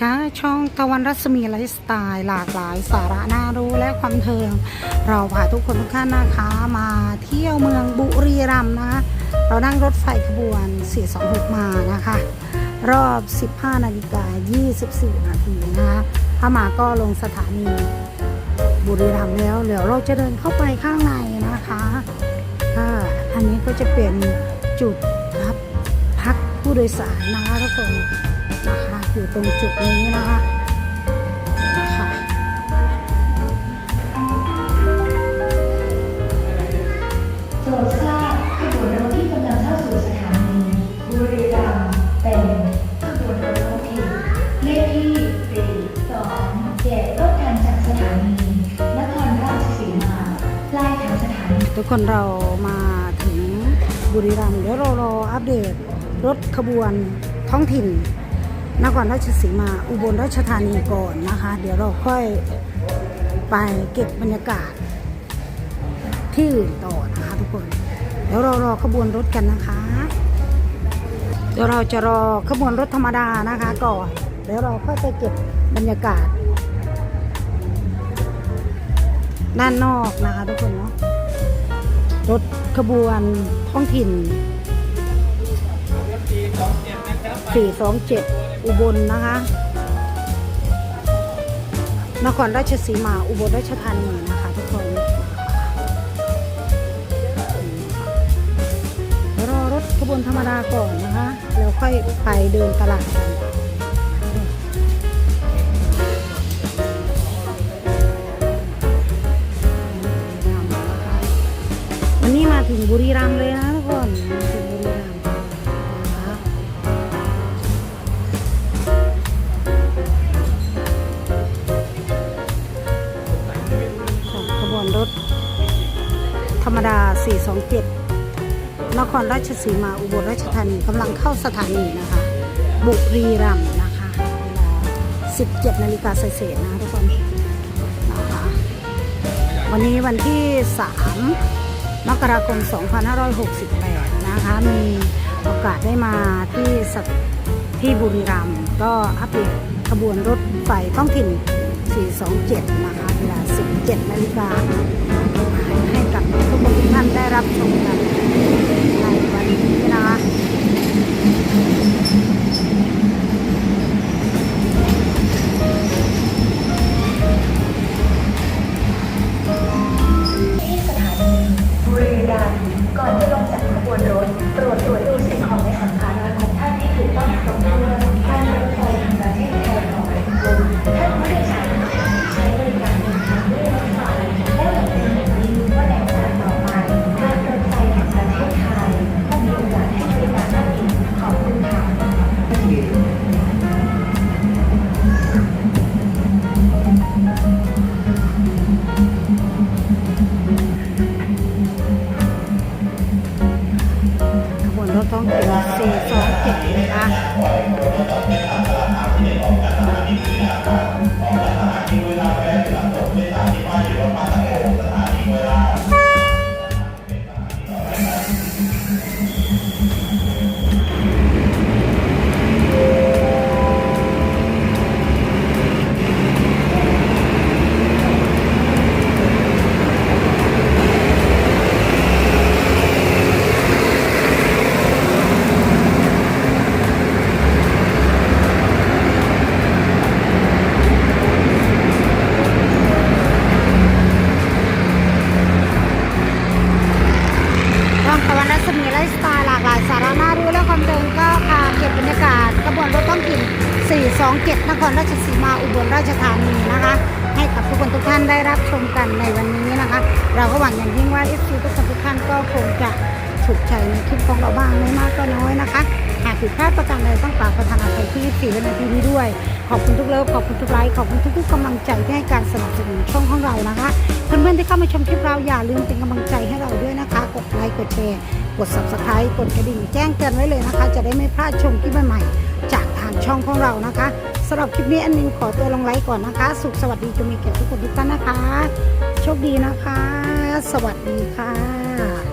ค่ะช่องตะวันรัศมีไลฟ์สไตล์หลากหลายสาระน่ารู้และความเทิง เราพาทุกคนทุกท่านนะคะมาเที่ยวเมืองบุรีรัมย์นะคะ เรานั่งรถไฟขบวน 426 มานะคะ รอบ 15 นาฬิกา 24 นาทีนะคะถ้ามาก็ลงสถานีบุรีรัมย์แล้วเดี๋ยวเราจะเดินเข้าไปข้างในนะคะอ่าอันนี้ก็จะเป็นจุดรับพักผู้โดยสารนะคะทุกคน นะคะอยู่ตรงจุดนี้นะคะค่ะโปรดทราบขบวนรถที่กำลังเข้าสู่สถานีบุรีรัมย์เป็นขบวนรถท้องถิ่นเลขที่427ต้นทางจากสถานีนครราชสีมาปลายทางสถานีทุกคนเรามาถึงบุรีรัมย์เดี๋ยวเรารออัปเดตรถขบวนท้องถิ่น นครราชสีมา อุบลราชธานีก่อนนะคะ เดี๋ยวเราค่อยไปเก็บบรรยากาศที่อื่นต่อนะคะทุกคน เดี๋ยวเรารอขบวนรถกันนะคะ เดี๋ยวเราจะรอขบวนรถธรรมดานะคะก่อนเดี๋ยวเราค่อยไปเก็บบรรยากาศ ด้านนอกนะคะทุกคนเนาะรถขบวนท้องถิ่น 427 อุบลนะคะ นครราชสีมา อุบลราชธานีนะคะทุกคนเดี๋ยวรอรถขบวนธรรมดาก่อนนะคะแล้วค่อยไปเดินตลาดกันวันนี้มาถึงบุรีรัมย์เลยนะทุกคน 427 นครราชสีมาอุบลราชธานีกำลังเข้าสถานีนะคะ บุรีรัมย์นะคะเวลา17นาฬิกาเศษนะทุกคนนะคะวันนี้วันที่ 3 มกราคม 2568 นะคะ มีโอกาสได้มาที่สที่บุรีรัมย์ก็อัปเดตขบวนรถไฟท้องถิ่น 427 นะคะเวลา 17นาฬิกาให้กับทุกคนท่านได้รับชมกัน รถท้องถิ่น427นะคะ 27 นครราชสีมาอุบลราชธานีนะคะ ให้กับทุกคนทุกท่านได้รับชมกันในวันนี้นะคะ เราก็หวังอย่างยิ่งว่า FC ทุกคนทุกท่านก็คงจะถูกใจในคลิปของเราบ้างไม่มากก็น้อยนะคะ หากผิดพลาดประการใดต้องกราบประทานอภัยที่ 24นาทีนี้ด้วย ขอบคุณทุกเลิฟขอบคุณทุกไลค์ขอบคุณทุกๆกำลังใจที่ให้การสนับสนุนช่องของเรานะคะเพื่อนๆที่เข้ามาชมคลิปเราอย่าลืมเป็นกำลังใจให้เราด้วยนะคะ กดไลค์กดแชร์กด subscribe กดกระดิ่งแจ้งเตือนไว้เลยนะคะ จะได้ไม่พลาดชมคลิปใหม่ๆจากางช่องของเรานะคะสำหรับคลิปนี้อันนินขอตัวลงไลค์ก่อนนะคะ สุขสวัสดีจะมีแก่ทุกคนทุกท่านนะคะ โชคดีนะคะ สวัสดีค่ะ